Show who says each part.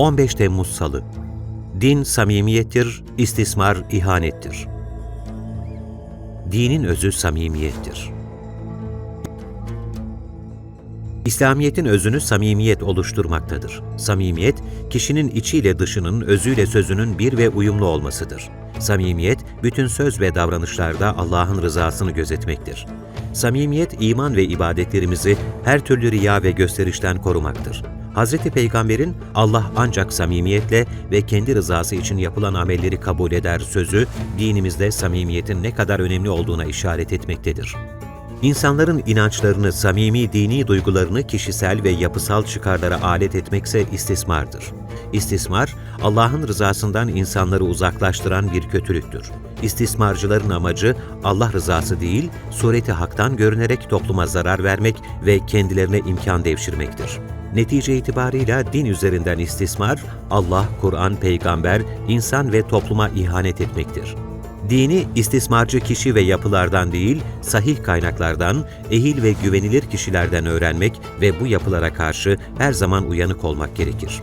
Speaker 1: 15 Temmuz Salı Din samimiyettir, istismar ihanettir. Dinin özü samimiyettir. İslamiyet'in özünü samimiyet oluşturmaktadır. Samimiyet, kişinin içiyle dışının, özüyle sözünün bir ve uyumlu olmasıdır. Samimiyet, bütün söz ve davranışlarda Allah'ın rızasını gözetmektir. Samimiyet, iman ve ibadetlerimizi her türlü riya ve gösterişten korumaktır. Hz. Peygamber'in Allah ancak samimiyetle ve kendi rızası için yapılan amelleri kabul eder sözü, dinimizde samimiyetin ne kadar önemli olduğuna işaret etmektedir. İnsanların inançlarını, samimi dini duygularını kişisel ve yapısal çıkarlara alet etmekse istismardır. İstismar, Allah'ın rızasından insanları uzaklaştıran bir kötülüktür. İstismarcıların amacı Allah rızası değil, sureti haktan görünerek topluma zarar vermek ve kendilerine imkan devşirmektir. Netice itibarıyla din üzerinden istismar, Allah, Kur'an, peygamber, insan ve topluma ihanet etmektir. Dini istismarcı kişi ve yapılardan değil, sahih kaynaklardan, ehil ve güvenilir kişilerden öğrenmek ve bu yapılara karşı her zaman uyanık olmak gerekir.